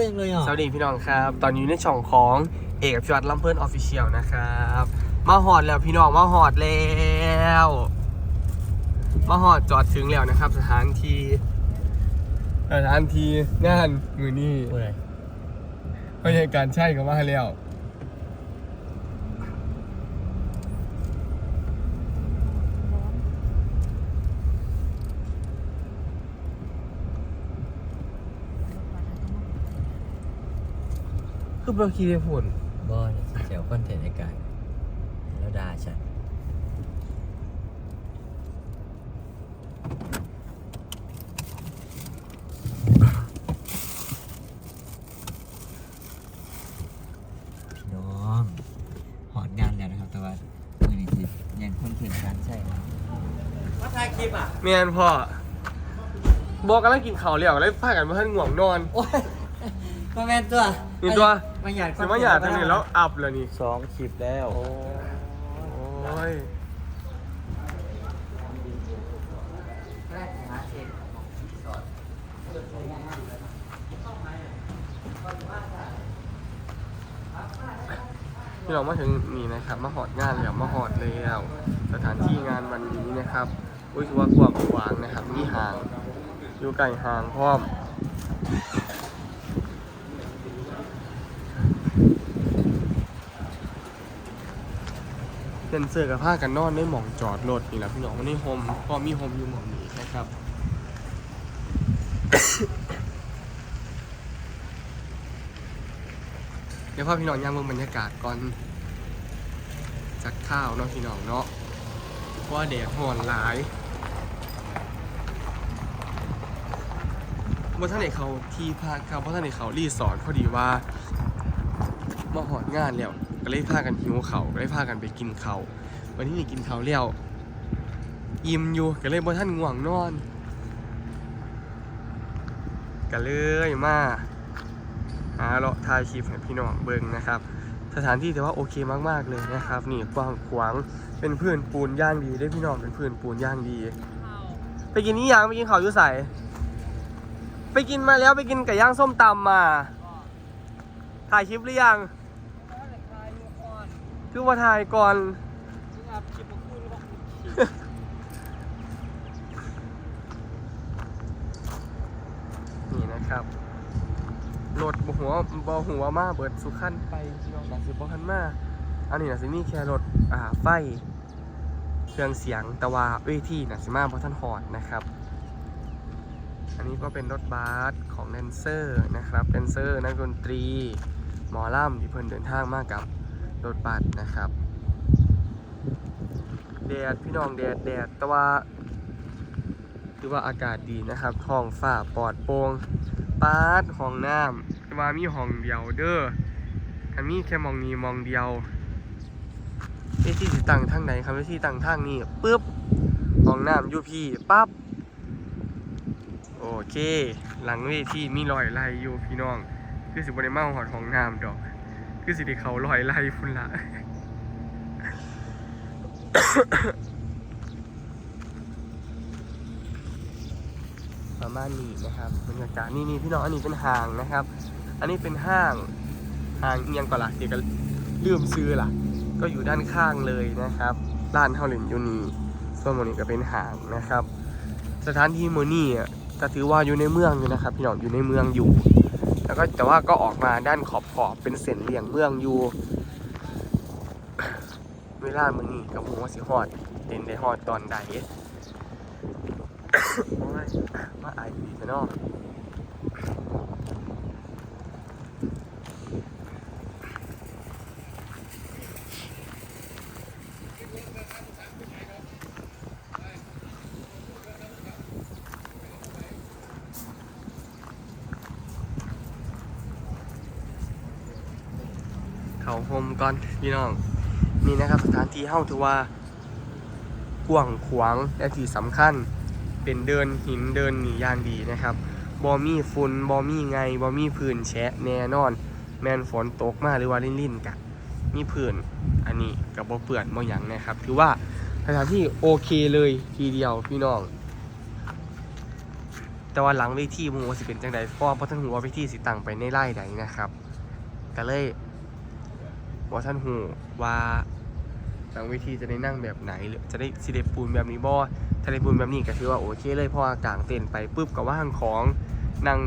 เองเลยอะสวัสดีพี่น้องครับ ตอนนี้อยู่ในช่องของเอกพิวัตรลำเพิ่นออฟฟิเชียลนะครับ มาหอดแล้วพี่น้องมาหอดแล้วมาหอดจอดถึงแล้วนะครับ สถานที่สถานที่งานมือนี่เว้ยพยาการใช่ก็มาแล้ว คือเบอร์คีได้ผลบอยเสียวคอนเทนต์ในการแล้วด่าฉันพี่น้องหอดงานแล้วนะครับ แต่ว่ามือนี้จิยังคอนเทนต์การใช่ครับมาถ่ายคลิปอะเมียนพ่อบอกกันแล้วกินข้าวแล้วแล้วพากันมาท่านง่วงนอน โอ้ย มาแมนตัวนี่ตัว มาหยาดแต่ว่าอยากจะนี่แล้วอัพเลยนี่สองคลิปแล้วโอ้ยพี่น้องมาถึงนี่นะครับ มาหอดงานแล้วมาหอดแล้วสถานที่งานวันนี้นะครับอุ้ยคือว่ากว้างขวางนะครับมีห่าง อยู่ไกลห่างพร้อม เป็นเสื้อกับผ้ากันนอนได้หมองจอดรถนี่แหละพี่น้องวันนี้โฮมก็มีโฮมอยู่หมองนี้นะครับ เดี๋ยวพาพี่น้องย่างมืองบรรยากาศก่อนจักข้าวเนาะพี่น้องเนาะเพราะว่าแดดห่อนหลายเมื่อท่านเอกเขาที่พักครับเพราะท่านเอกเขารีสอร์ทพอดีว่ามาหอดงานแล้ว ก็เลยพากันหิวเขาวก็เลยพากันไปกินเขาววันนี้นี่กินเขาวแล้วอิ่มอยู่ก็เลยบ่ท่านง่วงนอนก็เลยมาหาเลาะถ่ายคลิปให้พี่น้องเบิ่งนะครับ สถานที่แต่ว่าโอเคมากๆเลยนะครับ นี่กว้างขวางเป็นพื้นปูนย่างดีได้พี่น้องเป็นพื้นปูนย่างดี ไปกินนี่ยังไปกินข้าวอยุ่ใสไปกินมาแล้วไปกินไก่ย่างส้มตำมาถ่ายคลิปหรือยัง คือว่าถ่ายก่อนนี่นะครับรถบหัวบอหัวมาเบิดสุขันไปพี่น้องนะสิบขันมาอันนี้นะสิมีแค่รถอ่าไฟเครื่องเสียงแต่ว่าเวทีนะสิมาเพราะท่านหอดนะครับ อันนี้ก็เป็นรถบัสของแดนเซอร์นะครับแดนเซอร์นักดนตรีหมอล่ำที่เพิ่นเดินทางมากับ รถบัสนะครับแดดพี่น้องแดดแดดแต่ว่าถือว่าอากาศดีนะครับท้องฟ้าปลอดโปร่งปาดห้องน้ำแต่ว่ามีห้องเดียวเด้อถ้ามีแค่มองนี้มองเดียวเวทีสิตังทางไหนครับเวทีตั้งทางนี้ปึ๊บห้องน้ำยูพี่ปั๊บโอเค หลังเวทีมีรอยไล่อยู่พี่น้อง คือสิบได้มาหอดห้องน้ำดอก คือสิได้เขารอยไล่พุ่นละประมาณนี้นะครับบรรยากาศนี่นี่พี่น้องอันนี้เป็นห้างนะครับ อันนี้เป็นห้างห้างเอียงก่อนละเดี๋ยวก็ลืมซื้อล่ะก็อยู่ด้านข้างเลยนะครับร้านเฮาเหลินยูนีส่วนโมนี่ก็เป็นห้างนะครับ สถานที่โมนี่อะก็ถือว่าอยู่ในเมืองอยู่นะครับ พี่น้องอยู่ในเมืองอยู่ ก็แต่ว่าก็ออกมาด้านขอบขอบเป็นเส้นเลี่ยงเมืองอยู่ เวลามื้อนี้กับหัว่าสิฮอดเด่นได้ฮอดตอนใดโอ้ยมาอดีซะเนาะ เขาโฮมก่อนพี่น้องนี่นะครับสถานที่เฮาถือว่ากว้างขวางและที่สำคัญ เป็นเดินหินเดินหนีย่างดีนะครับบอมี่ฝุ่นบอมี่ไงบอมี่พื้นแฉะแน่นอน แมนฝนตกมาหรือว่าลิ่นๆกะมีพื้นอันนี้กับบอเปื่อนบอหยังนะครับถือว่าสถานที่โอเคเลยทีเดียวพี่น้อง แต่ว่าหลังเวทีมูสิเป็นจังใดเพราะว่าบ่ท่านหูว่าเวทีสิตั้งไปในไล่ใดนะครับก็เลย บ่าท่านหูว่าหลังเวทีจะได้นั่งแบบไหนหรือจะได้สิได้ปูนแบบนี้บ่ถ้าได้ปูนแบบนี้ก็ถือว่าโอเคเลยเพราะว่ากางเต็นไปปุ๊บก็ว่างของนั่ง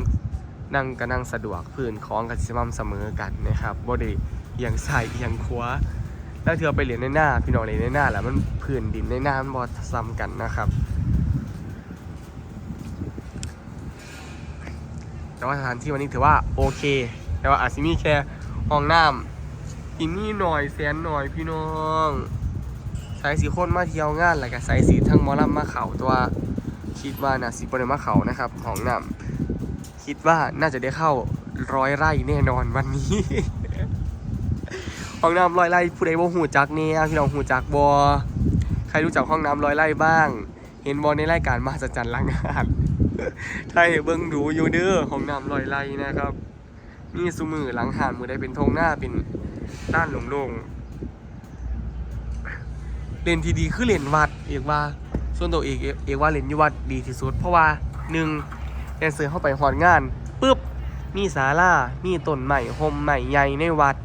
นั่งก็นั่งสะดวกพื้นของก็สิสม่ำเสมอกันนะครับบ่ได้เอียงซ้ายเอียงขวาแล้วเธอไปเรียนในหน้า พี่น้องเรียนในหน้าแล้วมันพื้นดินในหน้ามันบ่ซ้ำกันนะครับ แต่ว่าสถานที่วันนี้ถือว่าโอเค แต่ว่าอาจจะมีแค่ห้องน้ำ ที่มีหน่อยแสนหน่อยพี่น้องใส่สีคนมาเที่ยวงานแล้วก็ใส่สีทั้งมอลำมาเขาตัวคิดว่าน่ะสีบริมาเขานะครับห้องน้ำคิดว่าน่าจะได้เข้าร้อยไร่แน่นอนวันนี้ห้องน้ำร้อยไร่ผู้ใดบ่หูจักเนี่ยพี่น้องหูจักบ่ใครรู้จักห้องน้ำร้อยไร่บ้าง เห็นบอในรายการมหัศจรรย์ล้างงานให้เบิ่งดูอยู่เด้อของน้ำลอยไหลนะครับนี่สุมือหลังหานมือได้เป็นทงหน้าเป็น ด้านโล่งๆเลนที่ดีคือเลนวัด เอกว่า ส่วนตัวเอกเอกว่าเลนยวัดดีที่สุด เพราะว่าหนึ่งแดนเซอร์เข้าไปหอนงานปุ๊บมีศาลามีต้นใหม่โฮมใหม่ใหญ่ในวัด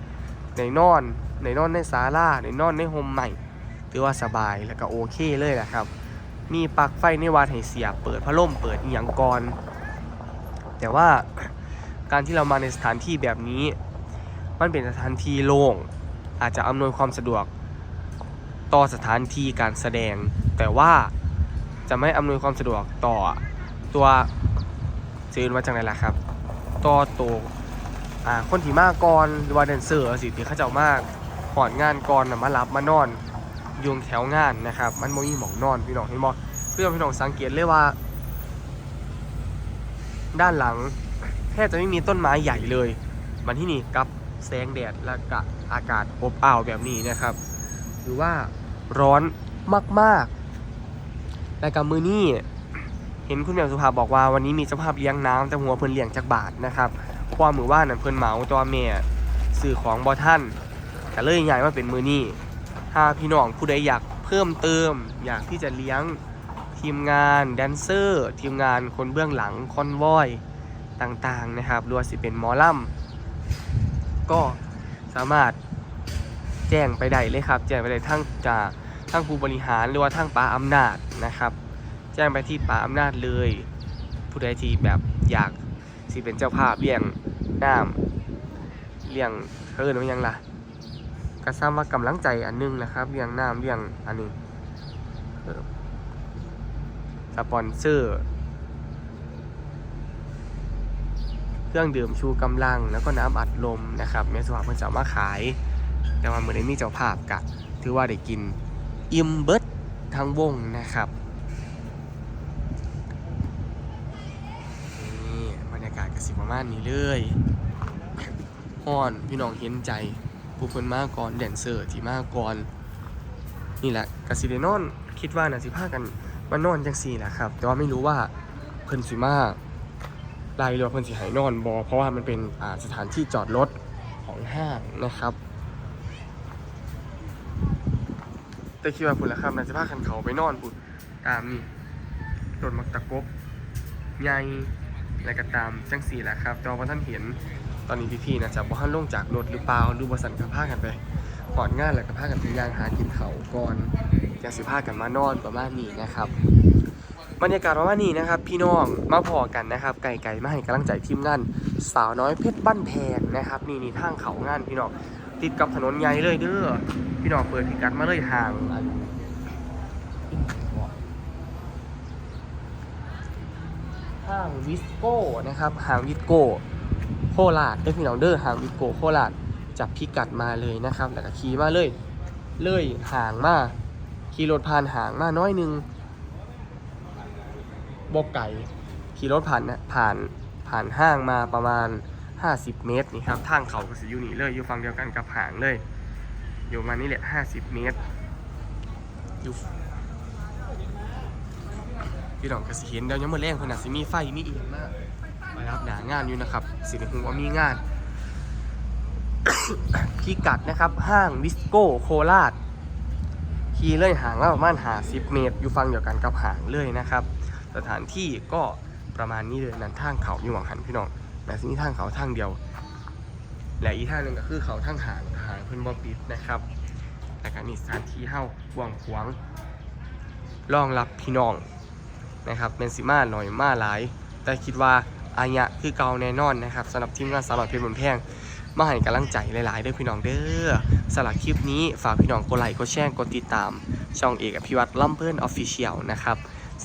ในนอนในนอนในศาลาในนอนในโฮมใหม่ถือว่าสบายแล้วก็โอเคเลยแหละครับ มีปลั๊กไฟในวัดให้เสียเปิดพัดลมเปิดอีหยังก่อนแต่ว่าการที่เรามาในสถานที่แบบนี้ มันเป็นสถานที่โล่ง อาจจะอำนวยความสะดวก ต่อสถานที่การแสดง แต่ว่าจะไม่อำนวยความสะดวกต่อตัวซื้อมาจากไหนล่ะครับ ต่อตัวอ่าคนที่มาก่อนหรือว่าแดนเซอร์สิที่เขาเจ้ามากหอนงานก่อนนะมารับมานอนยุงแถวงานนะครับ มันบ่มีหมองนอนพี่น้องเห็นบ่เพื่อนพี่น้องสังเกตเลยว่า ด้านหลังแทบจะไม่มีต้นไม้ใหญ่เลย มันที่นี่กับ แสงแดดและกะอากาศอบอ้าวแบบนี้นะครับ หรือว่าร้อนมากๆและกับมือนี่เห็นคุณแม่สุภาพบอกว่าวันนี้มีเจ้าภาพเลี้ยงน้ำแต่หัวเพิ่นเลี้ยงจากบาทนะครับความมือว่านนั่นเพิ่นเหมาตัวแม่สื่อของบอท่านก็เลยย้ายมาเป็นมือนี่ถ้าพี่น้องผู้ใดอยากเพิ่มเติม อยากที่จะเลี้ยงทีมงานแดนเซอร์ ทีมงานคนเบื้องหลังคอนวอยต่างๆนะครับรวมสิเป็นหมอลำ ก็สามารถแจ้งไปได้เลยครับ แจ้งไปได้ทั้งจากทั้งผู้บริหารหรือว่าทั้งป้าอำนาจนะครับ แจ้งไปที่ป้าอำนาจเลย ผู้ใดที่แบบอยากสิเป็นเจ้าภาพเลี้ยงน้ำเลี้ยงเอิ้นว่ายังล่ะก็ซ้ำว่ากำลังใจอันหนึงนะครับเลี้ยงน้ำเลี้ยงอันนี้สปอนเซอร์ เค รื่องดื่มชูกำลัง แล้วก็น้ำอัดลมนะครับแม่สว่างเพิ่นจะมาขาย แต่ว่าเมื่อได้มีเจ้าภาพกะถือว่าได้กินอิ่มเบิดทั้งวงนะครับนี่บรรยากาศกสิประมาณนี้เลยฮ้อนพี่น้องเห็นใจผู้เพิ่นมาก่อนแดนเซอร์ที่มาก่อนนี่แหละกสิเดนอนคิดว่าน่ะสิพากันมานอนจังซี่แหละครับ แต่ว่าไม่รู้ว่าเพิ่นสิมา ไล่หรือเพิ่นสิให้นอนบ่เพราะว่ามันเป็นสถานที่จอดรถของห้างนะครับ แต่คิดว่าพุ่นละครับน่าจะพากันเขาไปนอนพุ่นตามนี่รถมักตะกบใหญ่และก็ตามจังซี่แหละครับ แต่ว่าท่านเห็นตอนนี้พี่ๆนะจะบ่ทันลงจากรถหรือเปล่าหรือบ่สั่นกับพากันไปหอดงานแล้วก็พากันไปย่างหากินเขาก่อนจังสิพากันมานอนประมาณนี้นะครับ บรรยากาศประมาณนี้นะครับ พี่น้องมาพอกันนะครับ ไก่ๆมาให้กำลังใจทีมงานสาวน้อยเพชรบ้านแพงนะครับ นี่นี่ทางเขางานพี่น้องติดกับถนนใหญ่เลยเด้อพี่น้องเปิดพิกัดมาเลยห่างห้างวิสโก้นะครับห้างวิสโก้โคราชได้พี่น้องเด้อห่างวิสโกโคราชจับพิกัดมาเลยนะครับ แล้วก็ขี่มาเลย เลยห่างมาขี่รถผ่านห่างมาน้อยนึง บกไก่ขี่รถผ่านนะผ่านผ่านห้างมาประมาณ 50 เมตรนี่ครับทางเขาก็สิอยู่นี่เลยอยู่ฝั่งเดียวกันกับหางเลย อยู่มานี่แหละ 50 เมตรอยู่พี่น้องก็สิเห็นเดี๋ยวยังมือแรงคนน่ะสิมีไฟมีอีกมากไปรับหนางานอยู่นะครับ สิริหุงว่ามีงานพิกัดนะครับห้างวิสโก้โคราชขี่เลยห่างมาประมาณหาสิเมตร อยู่ฟังเดียวกันกับห่างเลยนะครับ สถานที่ก็ประมาณนี้เลยนั่นทางเขาอยู่หวังหันพี่น้องแต่สิ่งที่ทางเขาทางเดียว และอีกทางหนึ่งก็คือเขาทางหางหางเพิ่นบ่ปิดนะครับแต่การนี่สถานที่เฮ้ากว้างขวางรองรับพี่น้องนะครับเป็นสิมาหน่อยมาหลาย แต่คิดว่าอายะคือเก่าแน่นอนนะครับสำหรับทีมงานสาวหน่อยเพชรบุญแพงมาให้กำลังใจหลายๆด้อพี่น้องเด้อสำหรับคลิปนี้ฝากพี่น้องกดไลค์กดแชร์กดติดตาม ช่องเอกอภิวัตรล่ำเพิ่นออฟฟิเชียลนะครับ